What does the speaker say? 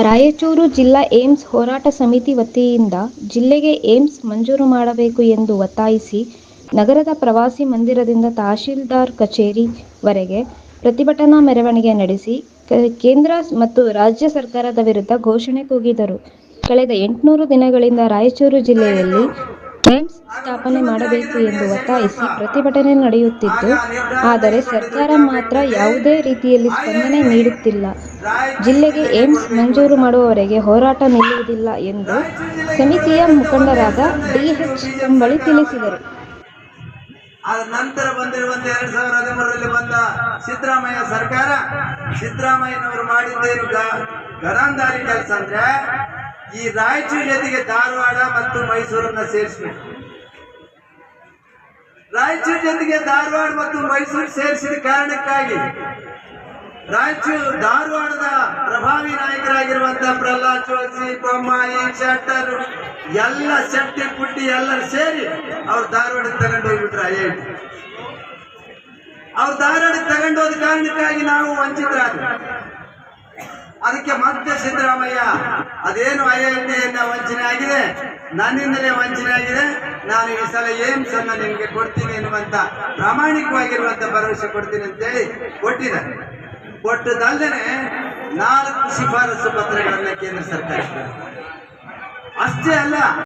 ರಾಯಚೂರು ಜಿಲ್ಲಾ ಏಮ್ಸ್ ಹೋರಾಟ ಸಮಿತಿ ವತಿಯಿಂದ ಜಿಲ್ಲೆಗೆ ಏಮ್ಸ್ ಮಂಜೂರು ಮಾಡಬೇಕು ಎಂದು ಒತ್ತಾಯಿಸಿ ನಗರದ ಪ್ರವಾಸಿ ಮಂದಿರದಿಂದ ತಹಶೀಲ್ದಾರ್ ಕಚೇರಿವರೆಗೆ ಪ್ರತಿಭಟನಾ ಮೆರವಣಿಗೆ ನಡೆಸಿ ಕೇಂದ್ರ ಮತ್ತು ರಾಜ್ಯ ಸರ್ಕಾರದ ವಿರುದ್ಧ ಘೋಷಣೆ ಕೂಗಿದರು. ಕಳೆದ ಎಂಟುನೂರು ದಿನಗಳಿಂದ ರಾಯಚೂರು ಜಿಲ್ಲೆಯಲ್ಲಿ ಸ್ಥಾಪನೆ ಮಾಡಬೇಕು ಎಂದು ಒತ್ತಾಯಿಸಿ ಪ್ರತಿಭಟನೆ ನಡೆಯುತ್ತಿದ್ದು, ಆದರೆ ಸರ್ಕಾರ ಮಾತ್ರ ಯಾವುದೇ ರೀತಿಯಲ್ಲಿ ಸ್ಪಂದನೆ ನೀಡುತ್ತಿಲ್ಲ. ಜಿಲ್ಲೆಗೆ ಏಮ್ಸ್ ಮಂಜೂರು ಮಾಡುವವರೆಗೆ ಹೋರಾಟ ನಿಲ್ಲುವುದಿಲ್ಲ ಎಂದು ಸಮಿತಿಯ ಮುಖಂಡರಾದ ಡಿಎಚ್ ಕಂಬಳಿ ತಿಳಿಸಿದರು. ನಂತರ ಬಂದಿರುವಂತ ಎರಡ್ ಸಾವಿರದ ಹದಿಮೂರರಲ್ಲಿ ಬಂದ ಸಿದ್ದರಾಮಯ್ಯ ಸರ್ಕಾರ ಸಿದ್ದರಾಮಯ್ಯನವರು ಮಾಡಿದ್ದೇನು ಗ- ಗರಾಂಧಾರಿ ಕೆಲಸ ಅಂದ್ರೆ ಈ ರಾಯಚೂರು ಜೊತೆಗೆ ಧಾರವಾಡ ಮತ್ತು ಮೈಸೂರನ್ನ ಸೇರಿಸ್ಬೇಕು ರಾಯಚೂರು ಜೊತೆಗೆ ಧಾರವಾಡ ಮತ್ತು ಮೈಸೂರು ಸೇರಿಸಿದ ಕಾರಣಕ್ಕಾಗಿ ರಾಯಚೂರು ಧಾರವಾಡದ ಪ್ರಭಾವಿ ನಾಯಕರಾಗಿರುವಂತಹ ಪ್ರಹ್ಲಾದ್ ಜೋಶಿ, ಬೊಮ್ಮಾಯಿ, ಶೆಟ್ಟರ್, ಎಲ್ಲ ಶೆಟ್ಟಿ, ಪುಟ್ಟಿ ಎಲ್ಲರೂ ಸೇರಿ ಅವ್ರು ಧಾರವಾಡಕ್ಕೆ ತಗೊಂಡು ಹೋಗ್ಬಿಟ್ರು ಐ ಅವ್ರು ಧಾರವಾಡಕ್ಕೆ ತಗೊಂಡೋದ ಕಾರಣಕ್ಕಾಗಿ ನಾವು ವಂಚಿತರಾದ್ವಿ. ಅದಕ್ಕೆ ಮತ್ತೆ ಸಿದ್ದರಾಮಯ್ಯ, ಅದೇನು ಟಿಯನ್ನ ವಂಚನೆ ಆಗಿದೆ? ನನ್ನಿಂದಲೇ ವಂಚನೆ ಆಗಿದೆ. ನಾನು ಈ ಸಲ ಅನ್ನ ನಿಮಗೆ ಕೊಡ್ತೀನಿ ಎನ್ನುವಂತ ಪ್ರಾಮಾಣಿಕವಾಗಿರುವಂತ ಭರವಸೆ ಕೊಡ್ತೀನಿ ಅಂತೇಳಿ ಕೊಟ್ಟಿದ್ದಾರೆ. ಕೊಟ್ಟದಲ್ಲದೆ ನಾಲ್ಕು ಶಿಫಾರಸು ಪತ್ರಗಳನ್ನ ಕೇಂದ್ರ ಸರ್ಕಾರ ಅಷ್ಟೇ ಅಲ್ಲ